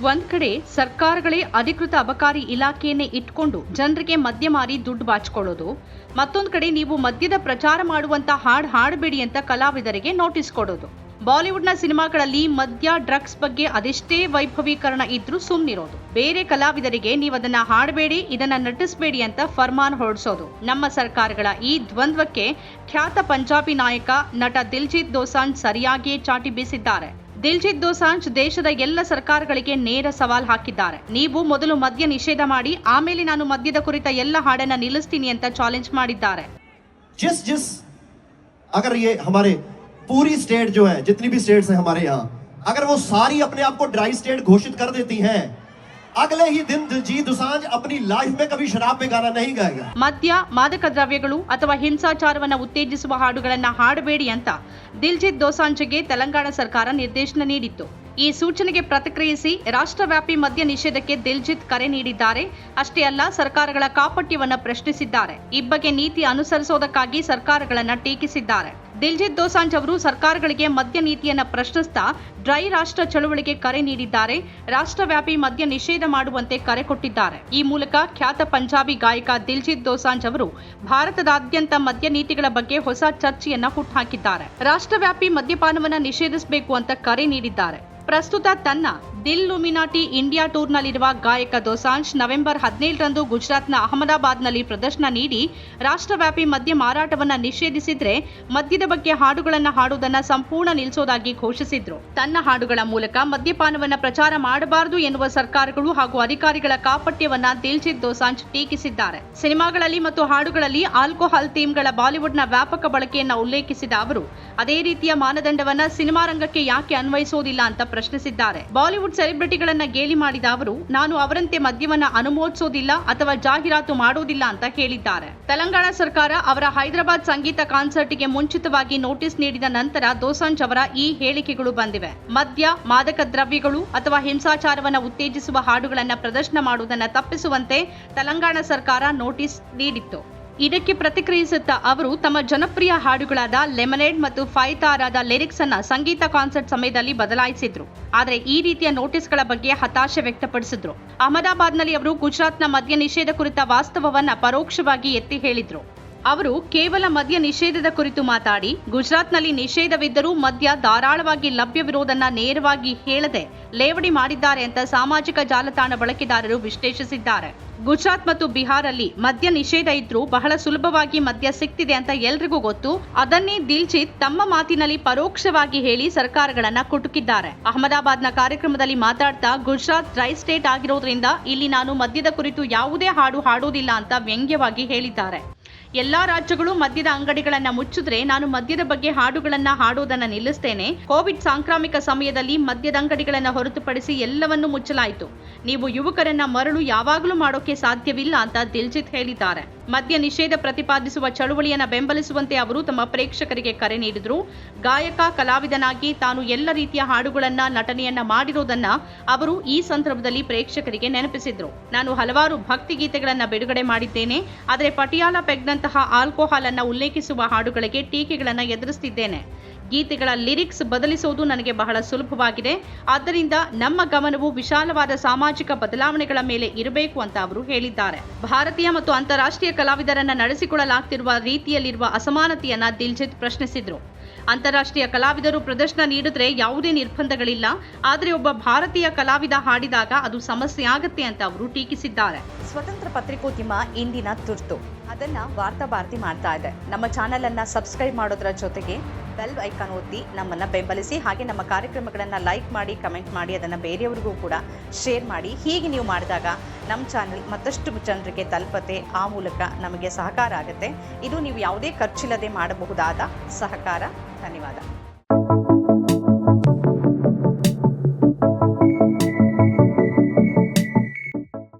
ಒಂದ್ ಕಡೆ ಸರ್ಕಾರಗಳೇ ಅಧಿಕೃತ ಅಬಕಾರಿ ಇಲಾಖೆಯನ್ನೇ ಇಟ್ಕೊಂಡು ಜನರಿಗೆ ಮದ್ಯ ಮಾರಿ ದುಡ್ಡು ಬಾಚಿಕೊಳ್ಳೋದು, ಮತ್ತೊಂದ್ ಕಡೆ ನೀವು ಮದ್ಯದ ಪ್ರಚಾರ ಮಾಡುವಂತ ಹಾಡು ಹಾಡಬೇಡಿ ಅಂತ ಕಲಾವಿದರಿಗೆ ನೋಟಿಸ್ ಕೊಡೋದು. ಬಾಲಿವುಡ್ನ ಸಿನಿಮಾಗಳಲ್ಲಿ ಮದ್ಯ, ಡ್ರಗ್ಸ್ ಬಗ್ಗೆ ಅದೆಷ್ಟೇ ವೈಭವೀಕರಣ ಇದ್ರೂ ಸುಮ್ಮನಿರೋದು ಬೇರೆ ಕಲಾವಿದರಿಗೆ ನೀವು ಅದನ್ನ ಹಾಡಬೇಡಿ, ಇದನ್ನ ನಟಿಸಬೇಡಿ ಅಂತ ಫರ್ಮಾನ್ ಹೊರಡಿಸೋದು ನಮ್ಮ ಸರ್ಕಾರಗಳ ಈ ದ್ವಂದ್ವಕ್ಕೆ ಖ್ಯಾತ ಪಂಜಾಬಿ ನಾಯಕ ನಟ ದಿಲ್ಜಿತ್ ದೋಸಾನ್ ಸರಿಯಾಗಿಯೇ ಚಾಟಿ ಬೀಸಿದ್ದಾರೆ. ದಿಲ್ಜಿತ್ ದೋಸಾಂಜ್ ದೇಶದ ಎಲ್ಲ ಸರ್ಕಾರಗಳಿಗೆ ನೇರ ಸವಾಲ್ ಹಾಕಿದ್ದಾರೆ ನೀವು ಮೊದಲು ಮದ್ಯ ನಿಷೇಧ ಮಾಡಿ ಆಮೇಲೆ ನಾನು ಮದ್ಯದ ಕುರಿತ ಎಲ್ಲ ಹಾಡನ್ನ ನಿಲ್ಲಿಸ್ತೀನಿ ಅಂತ ಚಾಲೆಂಜ್ ಮಾಡಿದ್ದಾರೆ जिस जिस अगर ये हमारे पूरी स्टेट जो है जितनी भी स्टेट्स हैं हमारे यहाँ अगर वो सारी अपने आप को ड्राई स्टेट घोषित कर देती हैं ಅಗಲೇ ಹಿ ದಿನ ದಿಲ್ಜೀತ್ ದುಸಾಂಜ್ ಅಪ್ನಿ ಲೈಫ್ ಮೇ ಕಭಿ ಶರಾಬ್ ಮೇ ಗಾನಾ ನಹೀ ಗಾಯೇಗಾ ಮದ್ಯ ಮಾದಕ ದ್ರವ್ಯಗಳು ಅಥವಾ ಹಿಂಸಾಚಾರವನ್ನು ಉತ್ತೇಜಿಸುವ ಹಾಡುಗಳನ್ನು ಹಾಡಬೇಡಿ ಅಂತ ದಿಲ್ಜಿತ್ ದೋಸಾಂಜ್ಗೆ ತೆಲಂಗಾಣ ಸರ್ಕಾರ ನಿರ್ದೇಶನ ನೀಡಿತ್ತು. ಈ ಸೂಚನೆಗೆ ಪ್ರತಿಕ್ರಿಯಿಸಿ ರಾಷ್ಟ್ರವ್ಯಾಪಿ ಮದ್ಯ ನಿಷೇಧಕ್ಕೆ ದಿಲ್ಜಿತ್ ಕರೆ ನೀಡಿದ್ದಾರೆ. ಅಷ್ಟೇ ಅಲ್ಲ, ಸರ್ಕಾರಗಳ ಕಾಪಟ್ಯವನ್ನು ಪ್ರಶ್ನಿಸಿದ್ದಾರೆ. ಈ ಬಗ್ಗೆ ನೀತಿ ಅನುಸರಿಸೋದಕ್ಕಾಗಿ ಸರ್ಕಾರಗಳನ್ನು ಟೀಕಿಸಿದ್ದಾರೆ. ದಿಲ್ಜಿತ್ ದೋಸಾಂಜ್ ಅವರು ಸರ್ಕಾರಗಳಿಗೆ ಮದ್ಯ ನೀತಿಯನ್ನು ಪ್ರಶ್ನಿಸ್ತಾ ಡ್ರೈ ರಾಷ್ಟ್ರ ಚಳುವಳಿಗೆ ಕರೆ ನೀಡಿದ್ದಾರೆ. ರಾಷ್ಟ್ರವ್ಯಾಪಿ ಮದ್ಯ ನಿಷೇಧ ಮಾಡುವಂತೆ ಕರೆ ಕೊಟ್ಟಿದ್ದಾರೆ. ಈ ಮೂಲಕ ಖ್ಯಾತ ಪಂಜಾಬಿ ಗಾಯಕ ದಿಲ್ಜಿತ್ ದೋಸಾಂಜ್ ಅವರು ಭಾರತದಾದ್ಯಂತ ಮದ್ಯ ನೀತಿಗಳ ಬಗ್ಗೆ ಹೊಸ ಚರ್ಚೆಯನ್ನ ಹುಟ್ಟುಹಾಕಿದ್ದಾರೆ ರಾಷ್ಟ್ರವ್ಯಾಪಿ ಮದ್ಯಪಾನವನ್ನು ನಿಷೇಧಿಸಬೇಕು ಅಂತ ಕರೆ ನೀಡಿದ್ದಾರೆ. ಪ್ರಸ್ತುತ ತನ್ನ ದಿಲ್ ಲುಮಿನಾಟಿ ಇಂಡಿಯಾ ಟೂರ್ನಲ್ಲಿರುವ ಗಾಯಕ ದೋಸಾಂಜ್ ನವೆಂಬರ್ ಹದಿನೇಳರಂದು ಗುಜರಾತ್ನ ಅಹಮದಾಬಾದ್ನಲ್ಲಿ ಪ್ರದರ್ಶನ ನೀಡಿ, ರಾಷ್ಟ್ರವ್ಯಾಪಿ ಮದ್ಯ ಮಾರಾಟವನ್ನು ನಿಷೇಧಿಸಿದ್ರೆ ಮದ್ಯದ ಬಗ್ಗೆ ಹಾಡುಗಳನ್ನು ಹಾಡುವುದನ್ನು ಸಂಪೂರ್ಣ ನಿಲ್ಲಿಸೋದಾಗಿ ಘೋಷಿಸಿದ್ರು. ತನ್ನ ಹಾಡುಗಳ ಮೂಲಕ ಮದ್ಯಪಾನವನ್ನು ಪ್ರಚಾರ ಮಾಡಬಾರದು ಎನ್ನುವ ಸರ್ಕಾರಗಳು ಹಾಗೂ ಅಧಿಕಾರಿಗಳ ಕಾಪಟ್ಯವನ್ನ ದಿಲ್ಜಿತ್ ದೋಸಾಂಜ್ ಟೀಕಿಸಿದ್ದಾರೆ. ಸಿನಿಮಾಗಳಲ್ಲಿ ಮತ್ತು ಹಾಡುಗಳಲ್ಲಿ ಆಲ್ಕೋಹಾಲ್ ಥೀಮ್ಗಳ ಬಾಲಿವುಡ್ನ ವ್ಯಾಪಕ ಬಳಕೆಯನ್ನು ಉಲ್ಲೇಖಿಸಿದ ಅವರು, ಅದೇ ರೀತಿಯ ಮಾನದಂಡವನ್ನ ಸಿನಿಮಾ ರಂಗಕ್ಕೆ ಯಾಕೆ ಅನ್ವಯಿಸೋದಿಲ್ಲ ಅಂತ ಪ್ರಶ್ನಿಸಿದ್ದಾರೆ. ಬಾಲಿವುಡ್ ಸೆಲೆಬ್ರಿಟಿಗಳನ್ನ ಗೇಲಿ ಮಾಡಿದ ಅವರು, ನಾನು ಅವರಂತೆ ಮದ್ಯವನ್ನ ಅನುಮೋದಿಸೋದಿಲ್ಲ ಅಥವಾ ಜಾಹೀರಾತು ಮಾಡೋದಿಲ್ಲ ಅಂತ ಹೇಳಿದ್ದಾರೆ. ತೆಲಂಗಾಣ ಸರ್ಕಾರ ಅವರ ಹೈದರಾಬಾದ್ ಸಂಗೀತ ಕಾನ್ಸರ್ಟ್ಗೆ ಮುಂಚಿತವಾಗಿ ನೋಟಿಸ್ ನೀಡಿದ ನಂತರ ದೋಸಾಂಜ್ ಅವರ ಈ ಹೇಳಿಕೆಗಳು ಬಂದಿವೆ. ಮದ್ಯ, ಮಾದಕ ದ್ರವ್ಯಗಳು ಅಥವಾ ಹಿಂಸಾಚಾರವನ್ನು ಉತ್ತೇಜಿಸುವ ಹಾಡುಗಳನ್ನು ಪ್ರದರ್ಶನ ಮಾಡುವುದನ್ನ ತಪ್ಪಿಸುವಂತೆ ತೆಲಂಗಾಣ ಸರ್ಕಾರ ನೋಟಿಸ್ ನೀಡಿತ್ತು. ಇದಕ್ಕೆ ಪ್ರತಿಕ್ರಿಯಿಸುತ್ತಾ ಅವರು ತಮ್ಮ ಜನಪ್ರಿಯ ಹಾಡುಗಳಾದ ಲೆಮನೇಡ್ ಮತ್ತು ಫೈತಾರಾದ ತಾರಾದ ಲಿರಿಕ್ಸ್ ಅನ್ನ ಸಂಗೀತ ಕಾನ್ಸರ್ಟ್ ಸಮಯದಲ್ಲಿ ಬದಲಾಯಿಸಿದ್ರು. ಆದರೆ ಈ ರೀತಿಯ ನೋಟಿಸ್ಗಳ ಬಗ್ಗೆ ಹತಾಶೆ ವ್ಯಕ್ತಪಡಿಸಿದ್ರು. ಅಹಮದಾಬಾದ್ನಲ್ಲಿ ಅವರು ಗುಜರಾತ್ನ ಮದ್ಯ ನಿಷೇಧ ಕುರಿತ ವಾಸ್ತವವನ್ನ ಪರೋಕ್ಷವಾಗಿ ಎತ್ತಿ ಹೇಳಿದ್ರು. ಅವರು ಕೇವಲ ಮದ್ಯ ನಿಷೇಧದ ಕುರಿತು ಮಾತಾಡಿ, ಗುಜರಾತ್ನಲ್ಲಿ ನಿಷೇಧವಿದ್ದರೂ ಮದ್ಯ ಧಾರಾಳವಾಗಿ ಲಭ್ಯವಿರುವುದನ್ನು ನೇರವಾಗಿ ಹೇಳದೆ ಲೇವಡಿ ಮಾಡಿದ್ದಾರೆ ಅಂತ ಸಾಮಾಜಿಕ ಜಾಲತಾಣ ಬಳಕೆದಾರರು ವಿಶ್ಲೇಷಿಸಿದ್ದಾರೆ. ಗುಜರಾತ್ ಮತ್ತು ಬಿಹಾರಲ್ಲಿ ಮದ್ಯ ನಿಷೇಧ ಇದ್ರೂ ಬಹಳ ಸುಲಭವಾಗಿ ಮದ್ಯ ಸಿಗ್ತಿದೆ ಅಂತ ಎಲ್ರಿಗೂ ಗೊತ್ತು. ಅದನ್ನೇ ದಿಲ್ಜಿತ್ ತಮ್ಮ ಮಾತಿನಲ್ಲಿ ಪರೋಕ್ಷವಾಗಿ ಹೇಳಿ ಸರ್ಕಾರಗಳನ್ನ ಕುಟುಕಿದ್ದಾರೆ. ಅಹಮದಾಬಾದ್ನ ಕಾರ್ಯಕ್ರಮದಲ್ಲಿ ಮಾತಾಡ್ತಾ, ಗುಜರಾತ್ ಡ್ರೈ ಸ್ಟೇಟ್ ಆಗಿರೋದ್ರಿಂದ ಇಲ್ಲಿ ನಾನು ಮದ್ಯದ ಕುರಿತು ಯಾವುದೇ ಹಾಡು ಹಾಡೋದಿಲ್ಲ ಅಂತ ವ್ಯಂಗ್ಯವಾಗಿ ಹೇಳಿದ್ದಾರೆ. ಎಲ್ಲಾ ರಾಜ್ಯಗಳು ಮದ್ಯದ ಅಂಗಡಿಗಳನ್ನ ಮುಚ್ಚಿದ್ರೆ ನಾನು ಮದ್ಯದ ಬಗ್ಗೆ ಹಾಡುಗಳನ್ನ ಹಾಡೋದನ್ನ ನಿಲ್ಲಿಸ್ತೇನೆ. ಕೋವಿಡ್ ಸಾಂಕ್ರಾಮಿಕ ಸಮಯದಲ್ಲಿ ಮದ್ಯದ ಅಂಗಡಿಗಳನ್ನ ಹೊರತುಪಡಿಸಿ ಎಲ್ಲವನ್ನೂ ಮುಚ್ಚಲಾಯಿತು. ನೀವು ಯುವಕರನ್ನ ಮರಳು ಯಾವಾಗಲೂ ಮಾಡೋಕೆ ಸಾಧ್ಯವಿಲ್ಲ ಅಂತ ದಿಲ್ಜಿತ್ ಹೇಳಿದ್ದಾರೆ. ಮದ್ಯ ನಿಷೇಧ ಪ್ರತಿಪಾದಿಸುವ ಚಳುವಳಿಯನ್ನ ಬೆಂಬಲಿಸುವಂತೆ ಅವರು ತಮ್ಮ ಪ್ರೇಕ್ಷಕರಿಗೆ ಕರೆ ನೀಡಿದ್ರು. ಗಾಯಕ, ಕಲಾವಿದನಾಗಿ ತಾನು ಎಲ್ಲ ರೀತಿಯ ಹಾಡುಗಳನ್ನ, ನಟನೆಯನ್ನ ಮಾಡಿರೋದನ್ನ ಅವರು ಈ ಸಂದರ್ಭದಲ್ಲಿ ಪ್ರೇಕ್ಷಕರಿಗೆ ನೆನಪಿಸಿದ್ರು. ನಾನು ಹಲವಾರು ಭಕ್ತಿ ಗೀತೆಗಳನ್ನ ಬಿಡುಗಡೆ ಮಾಡಿದ್ದೇನೆ. ಆದರೆ ಪಟಿಯಾಲ ಪೆಗ್ನಂತಹ ಆಲ್ಕೋಹಾಲ್ ಅನ್ನು ಉಲ್ಲೇಖಿಸುವ ಹಾಡುಗಳಿಗೆ ಟೀಕೆಗಳನ್ನು ಎದುರಿಸುತ್ತಿದ್ದೇನೆ ಗೀತೆಗಳ ಲಿರಿಕ್ಸ್ ಬದಲಿಸುವುದು ನನಗೆ ಬಹಳ ಸುಲಭವಾಗಿದೆ. ಆದ್ದರಿಂದ ನಮ್ಮ ಗಮನವು ವಿಶಾಲವಾದ ಸಾಮಾಜಿಕ ಬದಲಾವಣೆಗಳ ಮೇಲೆ ಇರಬೇಕು ಅಂತ ಅವರು ಹೇಳಿದ್ದಾರೆ. ಭಾರತೀಯ ಮತ್ತು ಅಂತಾರಾಷ್ಟ್ರೀಯ ಕಲಾವಿದರನ್ನ ನಡೆಸಿಕೊಳ್ಳಲಾಗ್ತಿರುವ ರೀತಿಯಲ್ಲಿರುವ ಅಸಮಾನತೆಯನ್ನ ದಿಲ್ಜಿತ್ ಪ್ರಶ್ನಿಸಿದ್ರು. ಅಂತಾರಾಷ್ಟ್ರೀಯ ಕಲಾವಿದರು ಪ್ರದರ್ಶನ ನೀಡಿದ್ರೆ ಯಾವುದೇ ನಿರ್ಬಂಧಗಳಿಲ್ಲ. ಆದರೆ ಒಬ್ಬ ಭಾರತೀಯ ಕಲಾವಿದ ಹಾಡಿದಾಗ ಅದು ಸಮಸ್ಯೆ ಆಗುತ್ತೆ ಅಂತ ಅವರು ಟೀಕಿಸಿದ್ದಾರೆ. ಸ್ವತಂತ್ರ ಪತ್ರಿಕೋದ್ಯಮ ಇಂದಿನ ತುರ್ತು. ಅದನ್ನ ವಾರ್ತಾ ಭಾರತಿ ಮಾಡ್ತಾ ಇದೆ. ನಮ್ಮ ಚಾನೆಲ್ ಅನ್ನ ಸಬ್ಸ್ಕ್ರೈಬ್ ಮಾಡೋದ್ರ ಜೊತೆಗೆ ಬೆಲ್ ಐಕಾನ್ ಒತ್ತಿ ನಮ್ಮನ್ನ ಬೆಂಬಲಿಸಿ, ಹಾಗೆ ನಮ್ಮ ಕಾರ್ಯಕ್ರಮಗಳನ್ನ ಲೈಕ್ ಮಾಡಿ, ಕಮೆಂಟ್ ಮಾಡಿ, ಅದನ್ನ ಬೇರೆಯವರಿಗೂ ಕೂಡ ಶೇರ್ ಮಾಡಿ. ಹೀಗೆ ನೀವು ಮಾಡಿದಾಗ ನಮ್ಮ ಚಾನೆಲ್ ಮತ್ತಷ್ಟು ಜನರಿಗೆ ತಲುಪತೆ ಆ ಮೂಲಕ ನಮಗೆ ಸಹಕಾರ ಆಗುತ್ತೆ. ಇದು ನೀವು ಯಾವುದೇ ಖರ್ಚಿಲ್ಲದೆ ಮಾಡಬಹುದಾದ ಸಹಕಾರ. ధన్యవాదాలు.